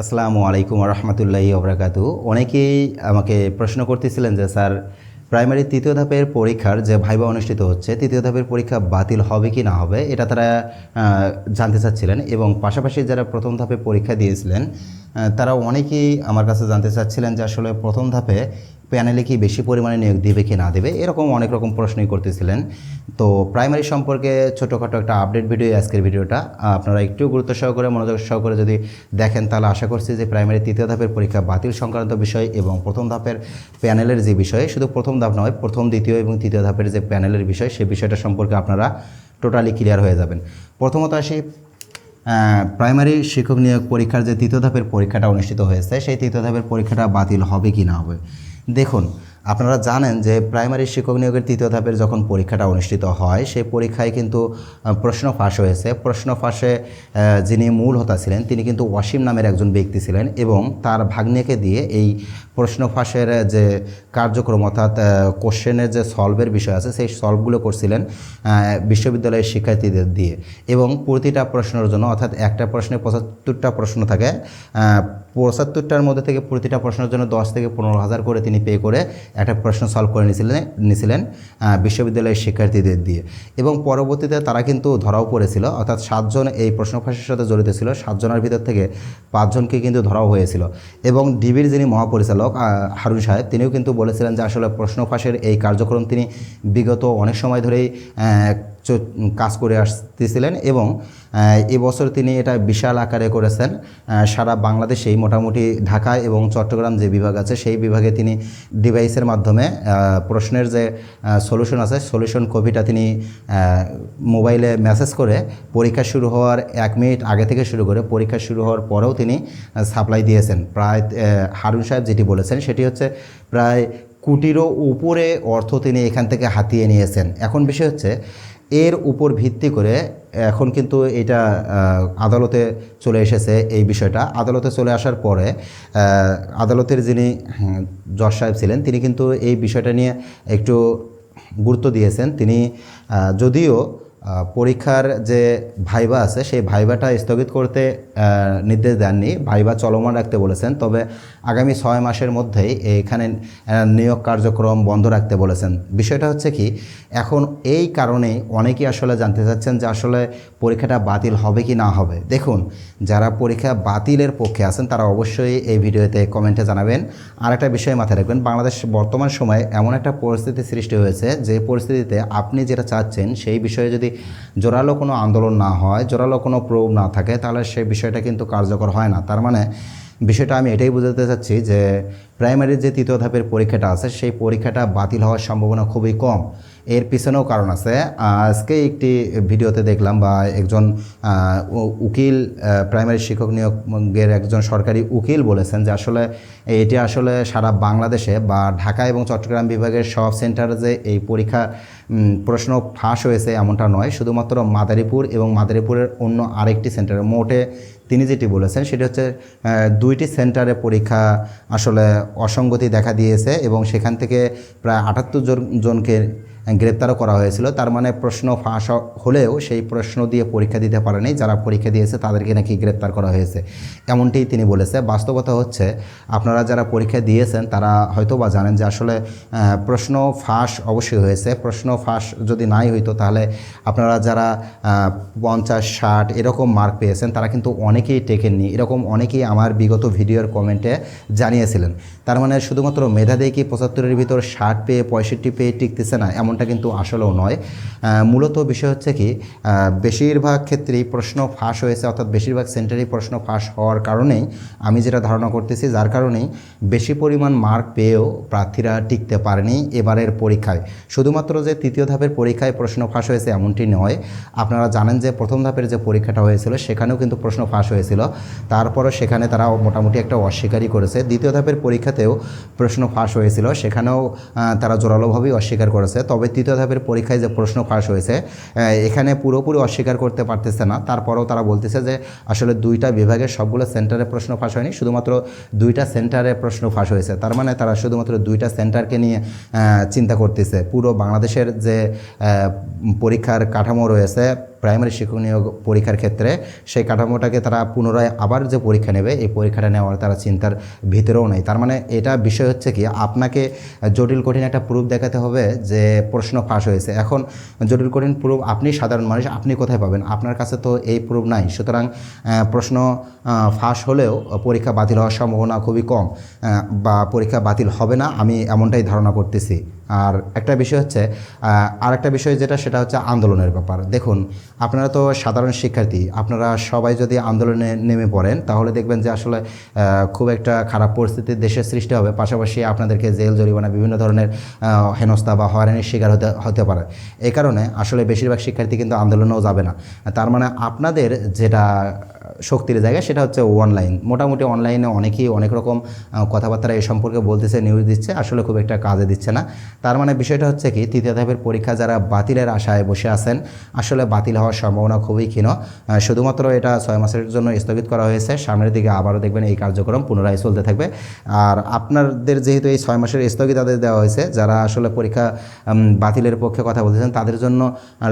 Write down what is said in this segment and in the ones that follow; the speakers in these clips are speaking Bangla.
আসসালামু আলাইকুম রহমতুল্লাহি ওবরাকাতু অনেকেই আমাকে প্রশ্ন করতেছিলেন যে, স্যার, প্রাইমারি তৃতীয় ধাপের পরীক্ষার যে ভাইবা অনুষ্ঠিত হচ্ছে, তৃতীয় ধাপের পরীক্ষা বাতিল হবে কি না হবে, এটা তারা জানতে চাচ্ছিলেন এবং পাশাপাশি যারা প্রথম ধাপে পরীক্ষা দিয়েছিলেন তারা অনেকেই আমার কাছে জানতে চাচ্ছিলেন যে, আসলে প্রথম ধাপে প্যানেলে কি বেশি পরিমাণে নিয়োগ দেবে কি না দেবে, এরকম অনেক রকম প্রশ্নই করতেছিলেন। তো প্রাইমারি সম্পর্কে ছোটোখাটো একটা আপডেট ভিডিও আজকের ভিডিওটা আপনারা একটু গুরুত্ব সহকারে, মনোযোগ সহকারে যদি দেখেন, তাহলে আশা করছি যে প্রাইমারি তৃতীয় ধাপের পরীক্ষা বাতিল সংক্রান্ত বিষয় এবং প্রথম ধাপের প্যানেলের যে বিষয়, শুধু প্রথম ধাপ নয়, প্রথম, দ্বিতীয় এবং তৃতীয় ধাপের যে প্যানেলের বিষয় সেই বিষয়টা সম্পর্কে আপনারা টোটালি ক্লিয়ার হয়ে যাবেন। প্রথমত আসি প্রাইমারি শিক্ষক নিয়োগ পরীক্ষার যে তৃতীয় ধাপের পরীক্ষাটা অনুষ্ঠিত হয়েছে, সেই তৃতীয় ধাপের পরীক্ষাটা বাতিল হবে কি না হবে। দেখুন, আপনারা জানেন যে প্রাইমারি শিক্ষক নিয়োগের তৃতীয় ধাপের যখন পরীক্ষাটা অনুষ্ঠিত হয়, সেই পরীক্ষায় কিন্তু প্রশ্ন ফাঁস হয়েছে। প্রশ্ন ফাঁসে যিনি মূল হতা ছিলেন, তিনি কিন্তু ওয়াসিম নামের একজন ব্যক্তি ছিলেন এবং তার ভাগ্নেকে দিয়ে এই প্রশ্ন ফাঁসের যে কার্যক্রম অর্থাৎ কোশ্চেনের যে সলভের বিষয় আছে, সেই সলভগুলো করছিলেন বিশ্ববিদ্যালয়ের শিক্ষার্থীদের দিয়ে। এবং প্রতিটা প্রশ্নের জন্য, অর্থাৎ একটা প্রশ্নে পঁচাত্তরটা প্রশ্ন থাকে পঁচাত্তরটার মধ্যে থেকে প্রতিটা প্রশ্নের জন্য দশ থেকে পনেরো হাজার করে তিনি পে করে একটা প্রশ্ন সলভ করে নিয়েছিলেন নিয়েছিলেন বিশ্ববিদ্যালয়ের শিক্ষার্থীদের দিয়ে। এবং পরবর্তীতে তারা কিন্তু ধরাও পড়েছিল, অর্থাৎ সাতজন এই প্রশ্ন ফাঁসের সাথে জড়িত ছিল, সাতজনের ভিতর থেকে পাঁচজনকে কিন্তু ধরাও হয়েছিল। এবং ডিবির যিনি মহাপরিচালক হারুন সাহেব, তিনিও কিন্তু বলেছিলেন যে আসলে প্রশ্ন ফাঁসের এই কার্যক্রম তিনি বিগত অনেক সময় ধরেই কাজ করে আসতেছিলেন এবং এবছর তিনি এটা বিশাল আকারে করেছেন। সারা বাংলাদেশেই মোটামুটি ঢাকা এবং চট্টগ্রাম যে বিভাগ আছে, সেই বিভাগে তিনি ডিভাইসের মাধ্যমে প্রশ্নের যে সলিউশন আছে সলিউশন কপিটা তিনি মোবাইলে মেসেজ করে পরীক্ষা শুরু হওয়ার এক মিনিট আগে থেকে শুরু করে পরীক্ষা শুরু হওয়ার পরেও তিনি সাপ্লাই দিয়েছেন। প্রায় হারুন সাহেব যেটি বলেছেন, সেটি হচ্ছে প্রায় কোটিরও উপরে অর্থ তিনি এখান থেকে হাতিয়ে নিয়েছেন। এখন বিষয় হচ্ছে এর উপর ভিত্তি করে এখন কিন্তু এটা আদালতে চলে এসেছে এই বিষয়টা। আদালতে চলে আসার পরে আদালতের যিনি জজ সাহেব ছিলেন, তিনি কিন্তু এই বিষয়টা নিয়ে একটু গুরুত্ব দিয়েছেন। তিনি যদিও পরীক্ষার যে ভাইবা আছে, সেই ভাইবাটা স্থগিত করতে নির্দেশ দেননি। ভাইবা চলমান রাখতে বলেছেন। তবে আগামী ছয় মাসের মধ্যেই এখানে নিয়োগ কার্যক্রম বন্ধ রাখতে বলেছেন। বিষয়টা হচ্ছে কি, এখন এই কারণেই অনেকেই আসলে জানতে চাচ্ছেন যে আসলে পরীক্ষাটা বাতিল হবে কি না হবে। দেখুন, যারা পরীক্ষা বাতিলের পক্ষে আছেন, তারা অবশ্যই এই ভিডিওতে কমেন্টে জানাবেন। আর একটা বিষয় মাথায় রাখবেন, বাংলাদেশ বর্তমান সময়ে এমন একটা পরিস্থিতি সৃষ্টি হয়েছে যে পরিস্থিতিতে আপনি যেটা চাচ্ছেন, সেই বিষয়ে যদি জোরালো কোনো আন্দোলন না হয়, জোরালো কোনো প্রোব না থাকে, তাহলে সেই বিষয়টা কিন্তু কার্যকর হয় না। তার মানে বিষয়টা আমি এটাই বোঝাতে চাচ্ছি যে প্রাইমারির যে তৃতীয় ধাপের পরীক্ষাটা আছে, সেই পরীক্ষাটা বাতিল হওয়ার সম্ভাবনা খুবই কম। এর পিছনেও কারণ আছে। আজকে একটি ভিডিওতে দেখলাম বা একজন উকিল প্রাইমারি শিক্ষক নিয়োগের একজন সরকারি উকিল বলেছেন যে আসলে এটি আসলে সারা বাংলাদেশে বা ঢাকা এবং চট্টগ্রাম বিভাগের সব সেন্টারে যে এই পরীক্ষা প্রশ্ন ফাঁস হয়েছে এমনটা নয়। শুধুমাত্র মাদারীপুর এবং মাদারীপুরের অন্য আরেকটি সেন্টারে, মোটে তিনি যেটি বলেছেন সেটি হচ্ছে দুইটি সেন্টারে পরীক্ষা আসলে অসঙ্গতি দেখা দিয়েছে এবং সেখান থেকে প্রায় আটাত্তর জন জনকে গ্রেপ্তারও করা হয়েছিল। তার মানে প্রশ্ন ফাঁস হলেও সেই প্রশ্ন দিয়ে পরীক্ষা দিতে পারেনি। যারা পরীক্ষা দিয়েছে, তাদেরকে নাকি গ্রেপ্তার করা হয়েছে। এমনটিই তিনি বলেছে। বাস্তবতা হচ্ছে, আপনারা যারা পরীক্ষা দিয়েছেন, তারা হয়তো বা জানেন যে আসলে প্রশ্ন ফাঁস অবশ্যই হয়েছে। প্রশ্ন ফাঁস যদি নাই হইতো, তাহলে আপনারা যারা পঞ্চাশ, ষাট এরকম মার্ক পেয়েছেন, তারা কিন্তু অনেকেই টেকেননি। এরকম অনেকেই আমার বিগত ভিডিওর কমেন্টে জানিয়েছিলেন। তার মানে শুধুমাত্র মেধা দিয়ে কি পঁচাত্তরের ভিতর ষাট পেয়ে, পঁয়ষট্টি পেয়ে টিকতেছে না? এমনটা কিন্তু আসলেও নয়। মূলত বিষয় হচ্ছে কি বেশিরভাগ ক্ষেত্রেই প্রশ্ন ফাঁস হয়েছে, অর্থাৎ বেশিরভাগ সেন্টারেই প্রশ্ন ফাঁস হওয়ার কারণেই আমি যেটা ধারণা করতেছি, যার কারণেই বেশি পরিমাণ মার্ক পেয়েও প্রার্থীরা টিকতে পারেনি এবারের পরীক্ষায়। শুধুমাত্র যে তৃতীয় ধাপের পরীক্ষায় প্রশ্ন ফাঁস হয়েছে এমনটি নয়, আপনারা জানেন যে প্রথম ধাপের যে পরীক্ষাটা হয়েছিল, সেখানেও কিন্তু প্রশ্ন ফাঁস হয়েছিল। তারপরও সেখানে তারা মোটামুটি একটা অস্বীকারই করেছে। দ্বিতীয় ধাপের পরীক্ষাতেও প্রশ্ন ফাঁস হয়েছিল, সেখানেও তারা জোরালোভাবেই অস্বীকার করেছে। তবে তৃতীয় ধাপের পরীক্ষায় যে প্রশ্ন ফাঁস হয়েছে এখানে পুরোপুরি অস্বীকার করতে পারতেছে না। তারপরেও তারা বলতেছে যে আসলে দুইটা বিভাগের সবগুলো সেন্টারে প্রশ্ন ফাঁস হয়নি, শুধুমাত্র দুইটা সেন্টারে প্রশ্ন ফাঁস হয়েছে। তার মানে তারা শুধুমাত্র দুইটা সেন্টারকে নিয়ে চিন্তা করতেছে। পুরো বাংলাদেশের যে পরীক্ষার কাঠামো রয়েছে প্রাইমারি শিক্ষক নিয়োগ পরীক্ষার ক্ষেত্রে সেই কাঠামোটাকে তারা পুনরায় আবার যে পরীক্ষা নেবে, এই পরীক্ষাটা নেওয়ার তারা চিন্তার ভিতরেও নেই। তার মানে এটা বিষয় হচ্ছে কি, আপনাকে জটিল, কঠিন একটা প্রুফ দেখাতে হবে যে প্রশ্ন ফাঁস হয়েছে। এখন জটিল, কঠিন প্রুফ আপনি সাধারণ মানুষ, আপনি কোথায় পাবেন? আপনার কাছে তো এই প্রুফ নাই। সুতরাং প্রশ্ন ফাঁস হলেও পরীক্ষা বাতিল হওয়ার সম্ভাবনা খুবই কম। বা পরীক্ষা বাতিল হবে না, আমি এমনটাই ধারণা করতেছি। আর একটা বিষয় হচ্ছে আর একটা বিষয় যেটা, সেটা হচ্ছে আন্দোলনের ব্যাপার। দেখুন, আপনারা তো সাধারণ শিক্ষার্থী, আপনারা সবাই যদি আন্দোলনে নেমে পড়েন, তাহলে দেখবেন যে আসলে খুব একটা খারাপ পরিস্থিতির দেশের সৃষ্টি হবে। পাশাপাশি আপনাদেরকে জেল, জরিমানা, বিভিন্ন ধরনের হেনস্থা বা হয়রানির শিকার হতে হতে পারে। এই কারণে আসলে বেশিরভাগ শিক্ষার্থী কিন্তু আন্দোলনেও যাবে না। তার মানে আপনাদের যেটা শক্তির জায়গা, সেটা হচ্ছে অনলাইন মোটামুটি অনলাইনে অনেকেই অনেক রকম কথাবার্তা এই সম্পর্কে বলতেছে নিউজ দিচ্ছে, আসলে খুব একটা কাজে দিচ্ছে না। তার মানে বিষয়টা হচ্ছে কি, তৃতীয় ধাপের পরীক্ষা যারা বাতিলের আশায় বসে আছেন, আসলে বাতিল হওয়ার সম্ভাবনা খুবই ক্ষীণ। শুধুমাত্র এটা ছয় মাসের জন্য স্থগিত করা হয়েছে, সামনের দিকে আবারও দেখবেন এই কার্যক্রম পুনরায় চলতে থাকবে। আর আপনাদের যেহেতু এই ছয় মাসের স্থগিতাদেশ দেওয়া হয়েছে, যারা আসলে পরীক্ষা বাতিলের পক্ষে কথা বলতেছেন, তাদের জন্য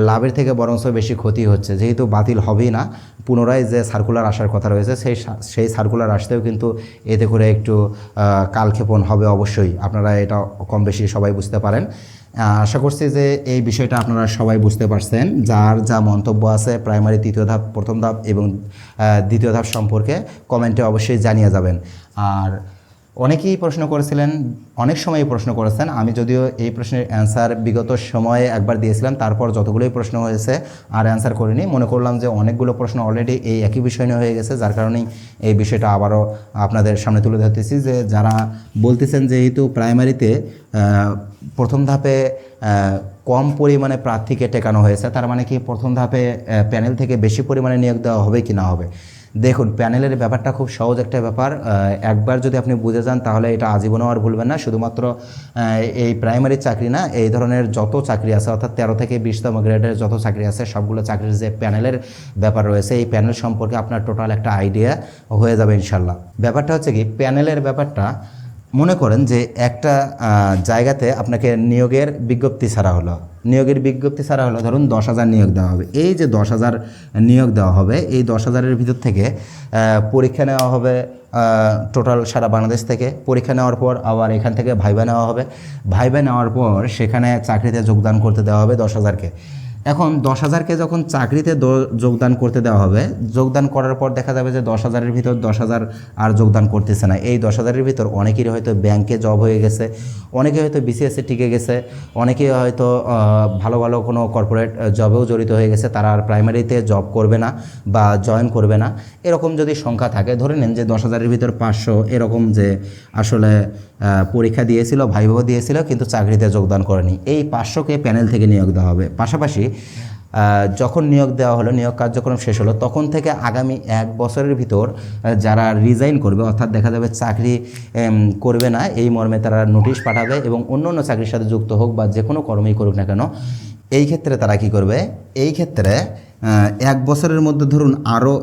লাভের থেকে বরঞ্চ বেশি ক্ষতি হচ্ছে। যেহেতু বাতিল হবেই না, পুনরায় যে সার্কুলার আসার কথা রয়েছে, সেই সেই সার্কুলার আসতেও কিন্তু এতে করে একটু কালক্ষেপণ হবে অবশ্যই। আপনারা এটা কম বেশি সবাই বুঝতে পারেন। আশা করছি যে এই বিষয়টা আপনারা সবাই বুঝতে পারছেন, যার যা মন্তব্য আছে প্রাইমারি তৃতীয় ধাপ, প্রথম ধাপ এবং দ্বিতীয় ধাপ সম্পর্কে কমেন্টে অবশ্যই জানিয়ে যাবেন। আর অনেকেই প্রশ্ন করেছিলেন, অনেক সময় প্রশ্ন করেছেন, আমি যদিও এই প্রশ্নের অ্যান্সার বিগত সময়ে একবার দিয়েছিলাম, তারপর যতগুলোই প্রশ্ন হয়েছে আর অ্যান্সার করিনি। মনে করলাম যে অনেকগুলো প্রশ্ন অলরেডি এই একই বিষয় নিয়ে হয়ে গেছে, যার কারণেই এই বিষয়টা আবারও আপনাদের সামনে তুলে ধরতেছি যে যারা বলতেছেন যেহেতু প্রাইমারিতে প্রথম ধাপে কম পরিমাণে প্রার্থীকে টেকানো হয়েছে, তার মানে কি প্রথম ধাপে প্যানেল থেকে বেশি পরিমাণে নিয়োগ দেওয়া হবে কি না হবে? দেখুন, প্যানেলের ব্যাপারটা খুব সহজ একটা ব্যাপার। একবার যদি আপনি বুঝে যান, তাহলে এটা আজীবনও আর ভুলবেন না। শুধুমাত্র এই প্রাইমারি চাকরি না, এই ধরনের যত চাকরি আছে, অর্থাৎ তেরো থেকে বিশতম গ্রেডের যত চাকরি আছে, সবগুলো চাকরির যে প্যানেলের ব্যাপার রয়েছে, এই প্যানেল সম্পর্কে আপনার টোটাল একটা আইডিয়া হয়ে যাবে ইনশাল্লাহ ব্যাপারটা হচ্ছে কি, প্যানেলের ব্যাপারটা মনে করেন যে একটা জায়গাতে আপনাকে নিয়োগের বিজ্ঞপ্তি ছাড়া হলো। নিয়োগের বিজ্ঞপ্তি ছাড়া হলো, ধরুন দশ হাজার নিয়োগ দেওয়া হবে। এই যে দশ হাজার নিয়োগ দেওয়া হবে, এই দশ হাজারের ভিতর থেকে পরীক্ষা নেওয়া হবে টোটাল সারা বাংলাদেশ থেকে। পরীক্ষা নেওয়ার পর আবার এখান থেকে ভাইবা নেওয়া হবে। ভাইবা নেওয়ার পর সেখানে চাকরিতে যোগদান করতে দেওয়া হবে দশ হাজারকে। এখন দশ হাজারকে যখন চাকরিতে যোগদান করতে দেওয়া হবে, যোগদান করার পর দেখা যাবে যে দশ হাজারের ভিতর দশ হাজার আর যোগদান করতেছে না। এই দশ হাজারের ভিতর অনেকেরই হয়তো ব্যাংকে জব হয়ে গেছে অনেকে হয়তো বিসিএসে টিকে গেছে, অনেকে হয়তো ভালো ভালো কোনো কর্পোরেট জবেও জড়িত হয়ে গেছে, তারা আর প্রাইমারিতে জব করবে না বা জয়েন করবে না। এরকম যদি সংখ্যা থাকে, ধরে নেন যে দশ হাজারের ভিতর পাঁচশো, এরকম যে আসলে পরীক্ষা দিয়েছিল ভাইভাও দিয়েছিল, কিন্তু চাকরিতে যোগদান করেনি। এই পাঁচশোকে প্যানেল থেকে নিয়োগ দেওয়া হবে। পাশাপাশি যখন নিয়োগ দেওয়া হলো, নিয়োগ কার্যক্রম শেষ হলো, তখন থেকে আগামী এক বছরের ভিতর যারা রিজাইন করবে, অর্থাৎ দেখা যাবে চাকরি করবে না, এই মর্মে তারা নোটিশ পাঠাবে এবং অন্য অন্য চাকরির সাথে যুক্ত হোক বা যে কোনো কর্মই করুক না কেন, এই ক্ষেত্রে তারা কি করবে? এই ক্ষেত্রে এক বছরের মধ্যে ধরুন আরও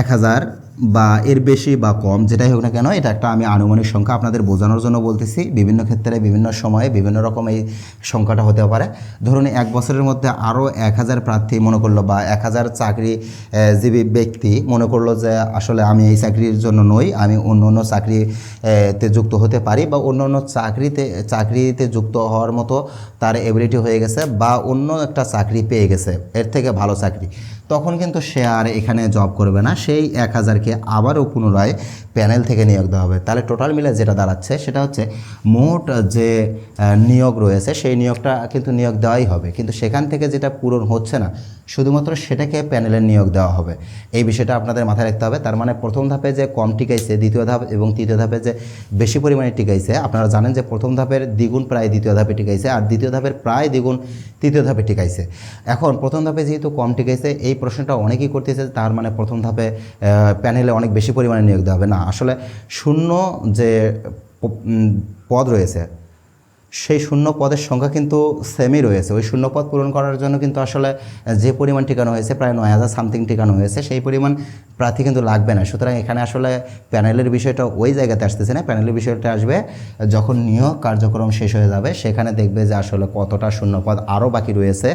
এক হাজার বা এর বেশি বা কম যেটাই হোক না কেন এটা একটা আমি আনুমানিক সংখ্যা আপনাদের বোঝানোর জন্য বলতেছি। বিভিন্ন ক্ষেত্রে বিভিন্ন সময়ে বিভিন্ন রকম এই সংখ্যাটা হতে পারে। ধরুন এক বছরের মধ্যে আরও এক হাজার প্রার্থী মনে করল বা এক হাজার চাকরি আহ, ব্যক্তি মনে করল যে আসলে আমি এই চাকরির জন্য নই আমি অন্য অন্য চাকরি আহ, তে যুক্ত হতে পারি বা অন্য অন্য চাকরিতে চাকরিতে যুক্ত হওয়ার মতো তার এবিলিটি হয়ে গেছে বা অন্য একটা চাকরি পেয়ে গেছে। এর থেকে ভালো চাকরি। তখন কিন্তু সে আর এখানে জব করবে না। সেই এক হাজারকে আবারও পুনরায় প্যানেল থেকে নিয়োগ দেওয়া হবে। তাহলে টোটাল মিলে যেটা দাঁড়াচ্ছে, সেটা হচ্ছে মোট যে নিয়োগ রয়েছে, সেই নিয়োগটা কিন্তু নিয়োগ দেওয়াই হবে। কিন্তু সেখান থেকে যেটা পূরণ হচ্ছে না, শুধুমাত্র সেটাকে প্যানেলের নিয়োগ দেওয়া হবে। এই বিষয়টা আপনাদের মাথায় রাখতে হবে। তার মানে প্রথম ধাপে যে কম টিকাইছে, দ্বিতীয় ধাপ এবং তৃতীয় ধাপে যে বেশি পরিমাণে টিকাইছে, আপনারা জানেন যে প্রথম ধাপের দ্বিগুণ প্রায় দ্বিতীয় ধাপে টিকাইছে, আর দ্বিতীয় ধাপের প্রায় দ্বিগুণ তৃতীয় ধাপে টিকাইছে। এখন প্রথম ধাপে যেহেতু কম টিকাইছে, এই প্রশ্নটা অনেকেই করতেছে, তার মানে প্রথম ধাপে প্যানেলে অনেক বেশি পরিমাণে নিয়োগ দেওয়া হবে। না, আসলে শূন্য যে পদ রয়েছে সেই শূন্য পদের সংখ্যা কিন্তু সেমই রয়েছে। ওই শূন্য পদ পূরণ করার জন্য কিন্তু আসলে যে পরিমাণ টিকানো হয়েছে, প্রায় নয় হাজার সামথিং টিকানো হয়েছে, সেই পরিমাণ প্রার্থী কিন্তু লাগবে না। সুতরাং এখানে আসলে প্যানেলের বিষয়টা ওই জায়গাতে আসতেছে না। প্যানেলের বিষয়টা আসবে যখন নিয়োগ কার্যক্রম শেষ হয়ে যাবে, সেখানে দেখবে যে আসলে কতটা শূন্যপদ আরও বাকি রয়েছে,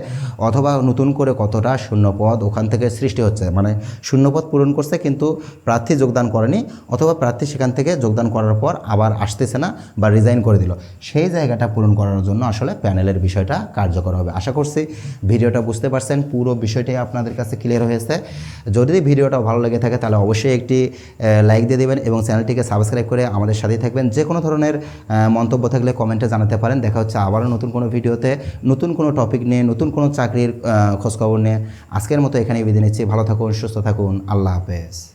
অথবা নতুন করে কতটা শূন্যপদ ওখান থেকে সৃষ্টি হচ্ছে। মানে শূন্যপদ পূরণ করছে কিন্তু প্রার্থী যোগদান করেনি, অথবা প্রার্থী সেখান থেকে যোগদান করার পর আবার আসতেছে না বা রিজাইন করে দিল। সেই জায়গাটা পূরণ করার জন্য আসলে প্যানেলের বিষয়টা কার্যকর হবে। আশা করছি ভিডিওটা বুঝতে পারছেন, পুরো বিষয়টাই আপনাদের কাছে ক্লিয়ার হয়েছে। যদি ভিডিওটা ভালো লেগে থাকে তাহলে অবশ্যই একটি লাইক দিয়ে দেবেন এবং চ্যানেলটিকে সাবস্ক্রাইব করে আমাদের সাথেই থাকবেন। যে কোনো ধরনের মন্তব্য থাকলে কমেন্টে জানাতে পারেন। দেখা হচ্ছে আবারও নতুন কোনো ভিডিওতে, নতুন কোনো টপিক নিয়ে, নতুন কোনো চাকরির খোঁজখবর নিয়ে। আজকের মতো এখানেই বিদায় নিচ্ছি। ভালো থাকুন, সুস্থ থাকুন। আল্লাহ হাফেজ।